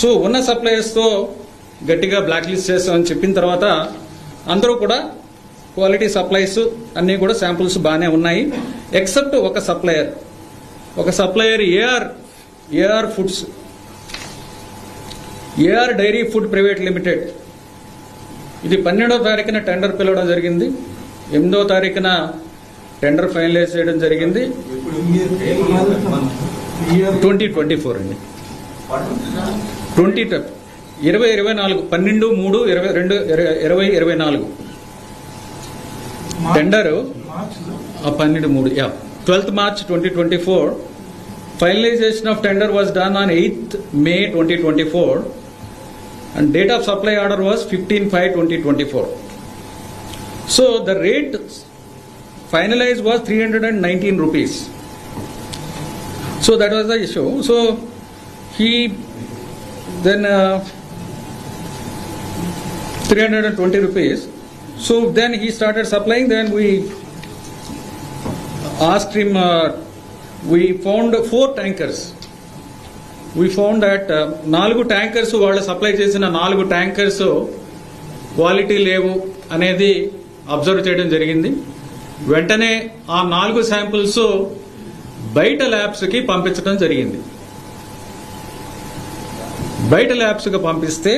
So ఉన్న సప్లయర్స్తో గట్టిగా black list చేస్తామని చెప్పిన తర్వాత అందరూ కూడా క్వాలిటీ సప్లైస్ అన్నీ కూడా శాంపుల్స్ బాగానే ఉన్నాయి ఎక్సెప్ట్ ఒక సప్లయర్ ఒక supplier AR AR Foods AR Dairy Food Private Limited ఇది పన్నెండో తారీఖున టెండర్ పిలవడం జరిగింది. ఎనిమిదో తారీఖున టెండర్ ఫైనలైజ్ చేయడం జరిగింది. ట్వంటీ ట్వంటీ ఫోర్ అండి. ట్వంటీ ఇరవై ఇరవై నాలుగు. పన్నెండు మూడు ఇరవై రెండు ఇరవై- ఇరవై నాలుగు. టెండర్? పన్నెండు మూడు yeah. Twelfth March twenty twenty four finalization of tender was done on eighth May twenty twenty four and date of supply order was 15 5 2024 so the rate finalized was 319 rupees. So that was the issue. So he then uh, 320 rupees so then he started supplying then we asked him uh, we found four tankers we found that నాలుగు tankers వాళ్ళు supply చేసిన నాలుగు tankers quality లేవు అనేది observe చేయడం జరిగింది వెంటనే ఆ నాలుగు శాంపుల్స్ బయట ల్యాబ్స్కి పంపించడం జరిగింది బయట ల్యాబ్స్ పంపిస్తే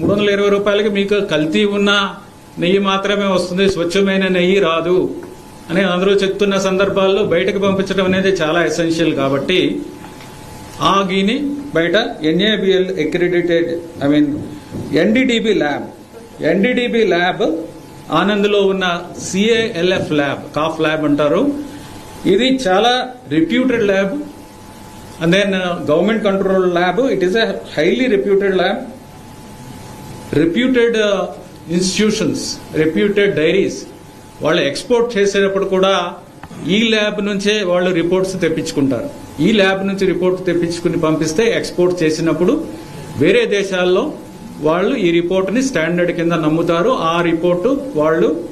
మూడు వందల ఇరవై రూపాయలకి మీకు కల్తీ ఉన్న నెయ్యి మాత్రమే వస్తుంది స్వచ్ఛమైన నెయ్యి రాదు అని అందరూ చెప్తున్న సందర్భాల్లో బయటకు పంపించడం అనేది చాలా ఎసెన్షియల్ కాబట్టి ఆ గీని బయట NABL accredited I mean NDDB lab NDDB lab ఆనంద్లో ఉన్న సిఏఎల్ఎఫ్ ల్యాబ్ కాఫ్ ల్యాబ్ అంటారు. ఇది చాలా reputed lab. And then government control lab it is a highly reputed lab reputed institutions reputed dairies వాళ్ళు ఎక్స్పోర్ట్ చేసేటప్పుడు కూడా ఈ ల్యాబ్ నుంచే వాళ్ళు రిపోర్ట్స్ తెప్పించుకుంటారు. ఈ ల్యాబ్ నుంచి రిపోర్ట్ తెప్పించుకుని పంపిస్తే ఎక్స్పోర్ట్ చేసినప్పుడు వేరే దేశాల్లో వాళ్ళు ఈ రిపోర్ట్ని స్టాండర్డ్ కింద నమ్ముతారు. ఆ రిపోర్టు వాళ్ళు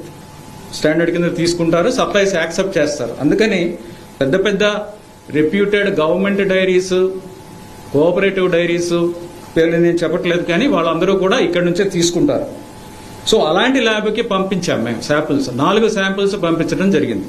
స్టాండర్డ్ కింద తీసుకుంటారు. సప్లైస్ యాక్సెప్ట్ చేస్తారు. అందుకని పెద్ద పెద్ద reputed government dairies cooperative dairies పేర్లు నేను చెప్పట్లేదు కానీ వాళ్ళందరూ కూడా ఇక్కడ నుంచే తీసుకుంటారు. సో అలాంటి ల్యాబ్కి పంపించాం మేము శాంపిల్స్ నాలుగు శాంపిల్స్ పంపించడం జరిగింది.